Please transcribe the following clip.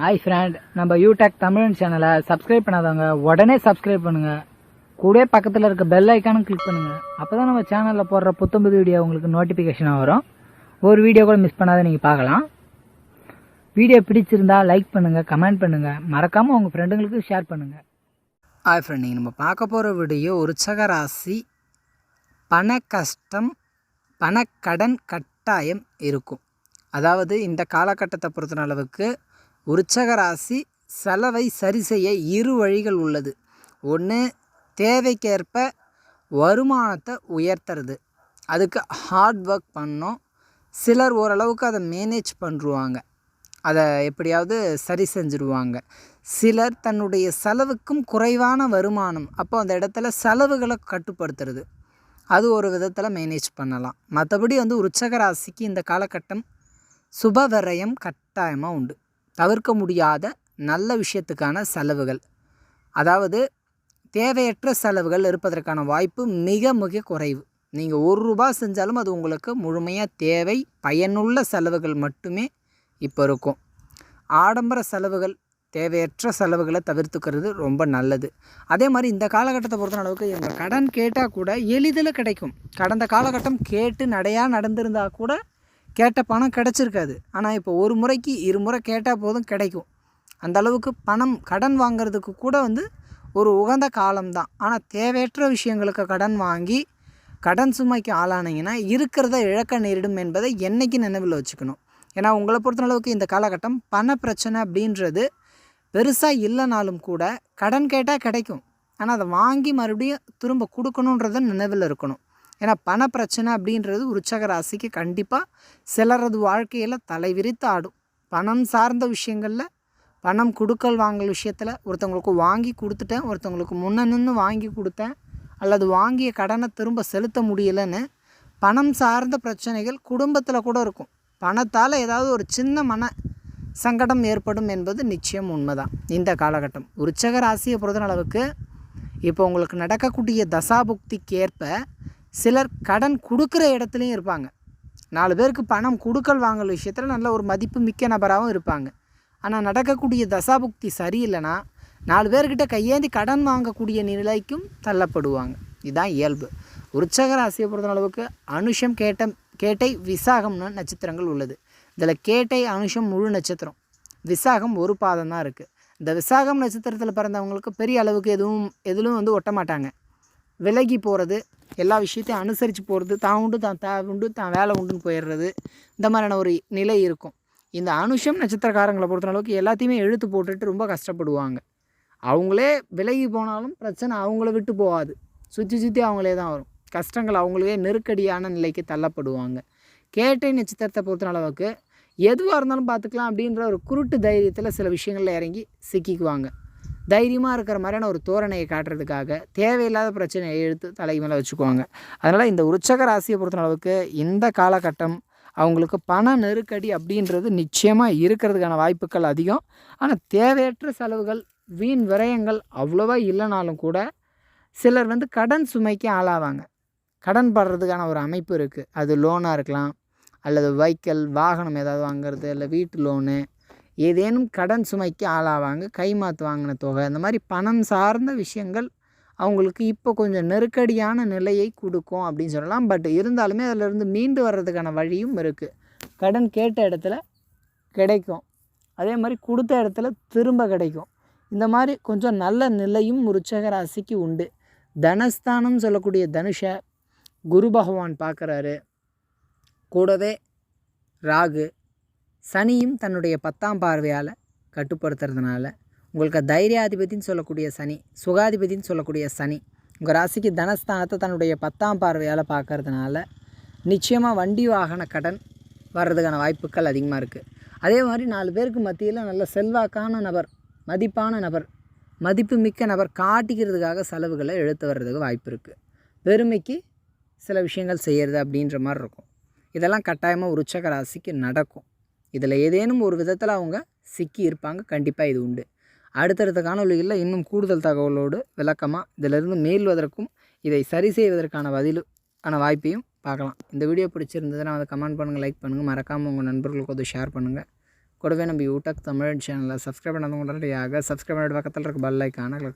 Hi friend நம்ம யூடெக் தமிழ் சேனலை subscribe பண்ணாதவங்க உடனே சப்ஸ்கிரைப் பண்ணுங்க. கூட பக்கத்தில் இருக்க பெல் ஐக்கானும் கிளிக் பண்ணுங்க. அப்பதான் நம்ம சேனலில் போடுற புத்தம்புது வீடியோ உங்களுக்கு நோட்டிஃபிகேஷனாக வரும். ஒரு வீடியோ கூட மிஸ் பண்ணாத நீங்கள் பார்க்கலாம். வீடியோ பிடிச்சிருந்தா லைக் பண்ணுங்கள் கமெண்ட் பண்ணுங்கள் மறக்காமல் உங்கள் ஃப்ரெண்டுங்களுக்கு ஷேர் பண்ணுங்கள் ஹாய் ஃப்ரெண்ட் நீங்கள் நம்ம பார்க்க போகிற வீடியோ உற்சக ராசி பண கஷ்டம் பணக்கடன் கட்டாயம் இருக்கும். அதாவது இந்த காலகட்டத்தை பொறுத்தன அளவுக்கு உற்சக செலவை சரி செய்ய இரு வழிகள் உள்ளது. ஒன்று தேவைக்கேற்ப வருமானத்தை உயர்த்துறது. அதுக்கு ஹார்ட் ஒர்க் பண்ணோம் சிலர் ஓரளவுக்கு அதை மேனேஜ் பண்ணுருவாங்க அதை எப்படியாவது சரி செஞ்சுருவாங்க. சிலர் தன்னுடைய செலவுக்கும் குறைவான வருமானம். அப்போ அந்த இடத்துல செலவுகளை கட்டுப்படுத்துறது. அது ஒரு விதத்தில் மேனேஜ் பண்ணலாம். மற்றபடி வந்து உற்சக ராசிக்கு இந்த காலகட்டம் சுப விரயம் கட்டாயமாக உண்டு. தவிர்க்க முடியாத நல்ல விஷயத்துக்கான செலவுகள். அதாவது தேவையற்ற செலவுகள் இருப்பதற்கான வாய்ப்பு மிக மிக குறைவு. நீங்கள் ஒரு ரூபா செஞ்சாலும் அது உங்களுக்கு முழுமையாக தேவை பயனுள்ள செலவுகள் மட்டுமே இப்போ இருக்கும். ஆடம்பர செலவுகள் தேவையற்ற செலவுகளை தவிர்த்துக்கிறது ரொம்ப நல்லது. அதே மாதிரி இந்த காலகட்டத்தை பொறுத்த அளவுக்கு இவங்க கடன் கேட்டால் கூட எளிதில் கிடைக்கும். கடந்த காலகட்டம் கேட்டு நடையாக நடந்திருந்தால் கூட கேட்ட பணம் கிடச்சிருக்காது. ஆனால் இப்போ ஒரு முறைக்கு இருமுறை கேட்டால் போதும் கிடைக்கும். அந்த அளவுக்கு பணம் கடன் வாங்குறதுக்கு கூட வந்து ஒரு உகந்த காலம்தான் ஆனால் தேவையற்ற விஷயங்களுக்கு கடன் வாங்கி கடன் சுமைக்கு ஆளானீங்கன்னா இருக்கிறத இழக்க நேரிடும் என்பதை என்றைக்கு நினைவில் வச்சுக்கணும். ஏன்னா உங்களை பொறுத்த அளவுக்கு இந்த காலகட்டம் பண பிரச்சனை அப்படின்றது பெருசாக இல்லைனாலும் கூட கடன் கேட்டால் கிடைக்கும். ஆனால் அதை வாங்கி மறுபடியும் திரும்ப கொடுக்கணுன்றத நினைவில் இருக்கணும். ஏன்னா பண பிரச்சனை அப்படின்றது உற்சக ராசிக்கு கண்டிப்பாக சிலரது வாழ்க்கையில் தலை விரித்து ஆடும். பணம் சார்ந்த விஷயங்களில் பணம் கொடுக்கல் வாங்கல் விஷயத்தில் ஒருத்தவங்களுக்கு வாங்கி கொடுத்துட்டேன் ஒருத்தவங்களுக்கு முன்ன நின்று வாங்கி கொடுத்தேன் அல்லது வாங்கிய கடனை திரும்ப செலுத்த முடியலைன்னு பணம் சார்ந்த பிரச்சனைகள் குடும்பத்தில் கூட இருக்கும். பணத்தால் ஏதாவது ஒரு சின்ன மன சங்கடம் ஏற்படும் என்பது நிச்சயம் உண்மைதான். இந்த காலகட்டம். உற்சக ராசியை பொறுத்தளவுக்கு இப்போ உங்களுக்கு நடக்கக்கூடிய தசாபுக்திக்கு ஏற்ப சிலர் கடன் கொடுக்குற இடத்துலையும் இருப்பாங்க. நாலு பேருக்கு பணம் கொடுக்கல் வாங்கல் விஷயத்தில் நல்ல ஒரு மதிப்பு மிக்க நபராகவும் இருப்பாங்க. ஆனால் நடக்கக்கூடிய தசாபுக்தி சரியில்லைன்னா நாலு பேர்கிட்ட கையேந்தி கடன் வாங்கக்கூடிய நிலைக்கும் தள்ளப்படுவாங்க. இதுதான் இயல்பு. உற்சக ராசியை பொறுத்த அளவுக்கு அனுஷம் கேட்டம் கேட்டை விசாகம்னு நட்சத்திரங்கள் உள்ளது. இதில் கேட்டை அனுஷம் முழு நட்சத்திரம். விசாகம் ஒரு பாதம் தான் இருக்குது இந்த விசாகம் நட்சத்திரத்தில் பிறந்தவங்களுக்கு பெரிய அளவுக்கு எதுவும் எதிலும் வந்து ஒட்ட மாட்டாங்க விலகி போகிறது எல்லா விஷயத்தையும் அனுசரித்து போகிறது தான் உண்டு தான் தா உண்டு தான் வேலை உண்டுன்னு போயிடுறது. இந்த மாதிரியான ஒரு நிலை இருக்கும். இந்த அனுஷம் நட்சத்திரக்காரங்களை பொறுத்த அளவுக்கு எல்லாத்தையுமே எழுத்து போட்டுட்டு ரொம்ப கஷ்டப்படுவாங்க. அவங்களே விலகி போனாலும் பிரச்சனை அவங்கள விட்டு போகாது. சுற்றி சுற்றி அவங்களே தான் வரும். கஷ்டங்கள் அவங்களே நெருக்கடியான நிலைக்கு தள்ளப்படுவாங்க. கேட்டை நட்சத்திரத்தை பொறுத்த அளவுக்கு எதுவாக இருந்தாலும் பார்த்துக்கலாம் அப்படின்ற ஒரு குருட்டு தைரியத்தில் சில விஷயங்களில் இறங்கி சிக்கிக்குவாங்க. தைரியமாக இருக்கிற மாதிரியான ஒரு தோரணையை காட்டுறதுக்காக தேவையில்லாத பிரச்சனையை எடுத்து தலை மேலே வச்சுக்குவாங்க. அதனால் இந்த உற்சக ராசியை பொறுத்த அளவுக்கு இந்த காலகட்டம் அவங்களுக்கு பண நெருக்கடி அப்படின்றது நிச்சயமாக இருக்கிறதுக்கான வாய்ப்புகள் அதிகம். ஆனால் தேவையற்ற செலவுகள் வீண் விரயங்கள் அவ்வளோவா இல்லைனாலும் கூட சிலர் வந்து கடன் சுமைக்கு ஆளாவாங்க. கடன் படுறதுக்கான ஒரு அமைப்பு இருக்குது அது லோனாக இருக்கலாம். அல்லது வைக்கல் வாகனம் ஏதாவது வாங்குறது இல்லை வீட்டு லோனு ஏதேனும் கடன் சுமைக்கு ஆளாவாங்க கைமாத்து வாங்கின தொகை இந்த மாதிரி பணம் சார்ந்த விஷயங்கள் அவங்களுக்கு இப்போ கொஞ்சம் நெருக்கடியான நிலையை கொடுக்கும் அப்படின்னு சொல்லலாம். பட் இருந்தாலுமே அதிலிருந்து மீண்டு வர்றதுக்கான வழியும் இருக்குது கடன் கேட்ட இடத்துல கிடைக்கும். அதே மாதிரி கொடுத்த இடத்துல திரும்ப கிடைக்கும். இந்த மாதிரி கொஞ்சம் நல்ல நிலையும் உற்சக ராசிக்கு உண்டு. தனஸ்தானம் சொல்லக்கூடிய தனுஷை குரு பகவான் பார்க்குறாரு. கூடவே ராகு. சனியும் தன்னுடைய பத்தாம் பார்வையால் கட்டுப்படுத்துறதுனால உங்களுக்கு தைரியாதிபதின்னு சொல்லக்கூடிய சனி சுகாதிபதின்னு சொல்லக்கூடிய சனி உங்கள் ராசிக்கு தனஸ்தானத்தை தன்னுடைய பத்தாம் பார்வையால் பார்க்கறதுனால நிச்சயமாக வண்டி வாகன கடன் வர்றதுக்கான வாய்ப்புகள் அதிகமாக இருக்குது அதே மாதிரி நாலு பேருக்கு மத்தியில் நல்ல செல்வாக்கான நபர் மதிப்பான நபர் மதிப்பு மிக்க நபர் காட்டிக்கிறதுக்காக செலவுகளை எழுத்து வர்றதுக்கு வாய்ப்பு இருக்குது பெருமைக்கு சில விஷயங்கள் செய்கிறது அப்படின்ற மாதிரி இருக்கும். இதெல்லாம் கட்டாயமாக உச்சக ராசிக்கு நடக்கும். இதில் ஏதேனும் ஒரு விதத்தில் அவங்க சிக்கி இருப்பாங்க கண்டிப்பாக இது உண்டு. அடுத்தடுத்த காணொலிகளில் இன்னும் கூடுதல் தகவலோடு விளக்கமாக இதிலிருந்து மேல்வதற்கும் இதை சரி செய்வதற்கான பதிலுக்கான வாய்ப்பையும் பார்க்கலாம். இந்த வீடியோ பிடிச்சிருந்ததுன்னா அதை கமெண்ட் பண்ணுங்கள் லைக் பண்ணுங்கள் மறக்காமல் உங்கள் நண்பர்களுக்கு வந்து ஷேர் பண்ணுங்கள் கூடவே நம்ம யூடியூப் தமிழ் சேனலில் சப்ஸ்கிரைப் பண்ணாதவங்க உடனடியாக சப்ஸ்கிரைப் பண்ணிட்டு பக்கத்தில் இருக்க பெல் ஐக்கான